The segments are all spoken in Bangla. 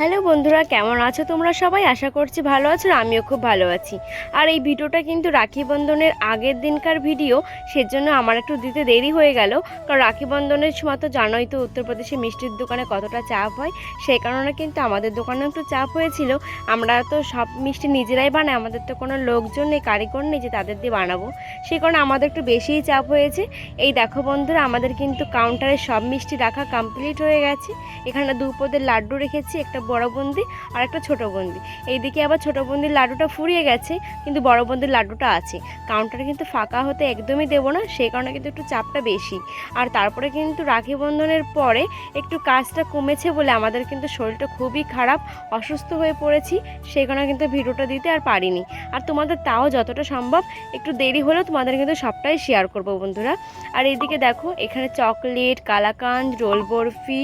হ্যালো বন্ধুরা, কেমন আছো তোমরা সবাই? আশা করছি ভালো আছো, আমিও খুব ভালো আছি। আর এই ভিডিওটা কিন্তু রাখি বন্ধনের আগের দিনকার ভিডিও, সেজন্য আমার একটু দিতে দেরি হয়ে গেল। কারণ রাখি বন্ধনের সময় তো জানোই তো উত্তরপ্রদেশে মিষ্টির দোকানে কতটা চাপ হয়। সেই কারণে কিন্তু আমাদের দোকানে একটু চাপ হয়েছিল। আমরা তো সব মিষ্টি নিজেরাই বানাই, আমাদের তো কোনো লোকজন নেই, কারিগর নেই যে তাদের দিয়ে বানাবো। সেই কারণে আমাদের একটু বেশিই চাপ হয়েছে। এই দেখো বন্ধুরা, আমাদের কিন্তু কাউন্টারে সব মিষ্টি রাখা কমপ্লিট হয়ে গেছে। এখানে দু পদের লাড্ডু রেখেছি, একটা বড় বন্দি আর একটা ছোট বন্দি। এইদিকে আবার ছোট বন্দির লাড্ডুটা ফুরিয়ে গেছে, কিন্তু বড় বন্দির লাড্ডুটা আছে। কাউন্টারে কিন্তু ফাঁকা হতে একদমই দেবো না, সেই কারণে কিন্তু একটু চাপটা বেশি। আর তারপরে কিন্তু রাখি বন্ধনের পরে একটু কাজটা কমেছে বলে আমাদের কিন্তু শরীরটা খুবই খারাপ, অসুস্থ হয়ে পড়েছি, সেই কারণে কিন্তু ভিডিওটা দিতে আর পারিনি। আর তোমাদের তাও যতটা সম্ভব একটু দেরি হলেও তোমাদের কিন্তু সবটাই শেয়ার করব বন্ধুরা। আর এইদিকে দেখো, এখানে চকলেট কালাকান্দ রোল বরফি,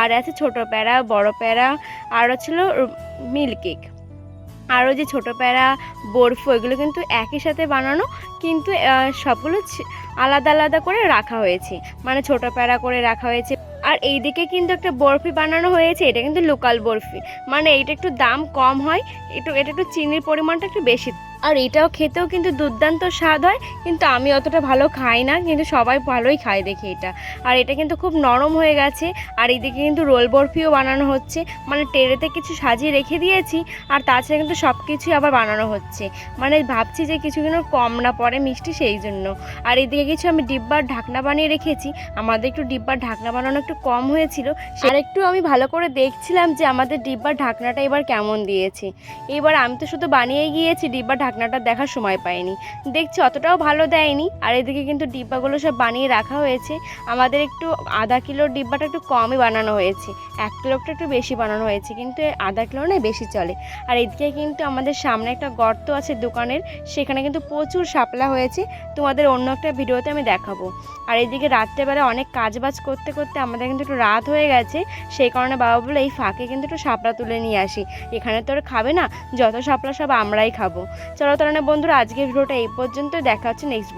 আর আছে ছোট প্যারা, বড় প্যারা আর ছিল মিল্ক কেক। আরও যে ছোটো প্যারা, বরফি, এগুলো কিন্তু একই সাথে বানানো, কিন্তু সবগুলো আলাদা আলাদা করে রাখা হয়েছে। মানে ছোটো প্যারা করে রাখা হয়েছে। আর এই দিকে কিন্তু একটা বরফি বানানো হয়েছে, এটা কিন্তু লোকাল বরফি। মানে এইটা একটু দাম কম হয়, একটু, এটা একটু চিনির পরিমাণটা একটু বেশি। আর এটাও খেতেও কিন্তু দুর্দান্ত স্বাদ হয়, কিন্তু আমি অতটা ভালো খাই না, কিন্তু সবাই ভালোই খায় দেখি এটা। আর এটা কিন্তু খুব নরম হয়ে গেছে, আর এইদিকে কিন্তু রোল বরফিও বানানো হচ্ছে মানে টেরেতে কিছু সাজিয়ে রেখে দিয়েছি, আর তাছাড়া কিন্তু সব কিছুই আবার বানানো হচ্ছে। মানে ভাবছি যে কিছু যেন কম না পড়ে মিষ্টি সেই জন্য। আর এদিকে কিছু আমি ডিব্বার ঢাকনা বানিয়ে রেখেছি, আমাদের একটু ডিব্বার ঢাকনা বানানো একটু কম হয়েছিল আর একটু আমি ভালো করে দেখছিলাম যে আমাদের ডিব্বার ঢাকনাটা এবার কেমন দিয়েছে। এবার আমি তো শুধু বানিয়ে গিয়েছি, ডিব্বার ঢাকনাটা দেখার সময় পাইনি। দেখছি অতটাও ভালো দেয়নি। আর এদিকে কিন্তু ডিব্বাগুলো সব বানিয়ে রাখা হয়েছে। আমাদের একটু আধা কিলোর ডিব্বাটা একটু কমই বানানো হয়েছে। এক কিলোটা একটু বেশি বানানো হয়েছে, কিন্তু আধা কিলো না বেশি চলে। আর এদিকে কিন্তু আমাদের সামনে একটা গর্ত আছে দোকানের। সেখানে কিন্তু প্রচুর শাপলা হয়েছে। তোমাদের অন্য একটা ভিডিওতে আমি দেখাবো। আর এদিকে রাত্রেবেলা অনেক কাজবাজ করতে করতে আমাদের কিন্তু একটু রাত হয়ে গেছে। সেই কারণে বাবা বলে এই ফাঁকে কিন্তু একটু শাপলা তুলে নিয়ে আসি। এখানে তো আর খাবে না। যত শাপলা সব আমরাই খাব। চলো তাহলে বন্ধুরা আজকের ভিডিওটা এই পর্যন্ত দেখা হচ্ছে নেক্সট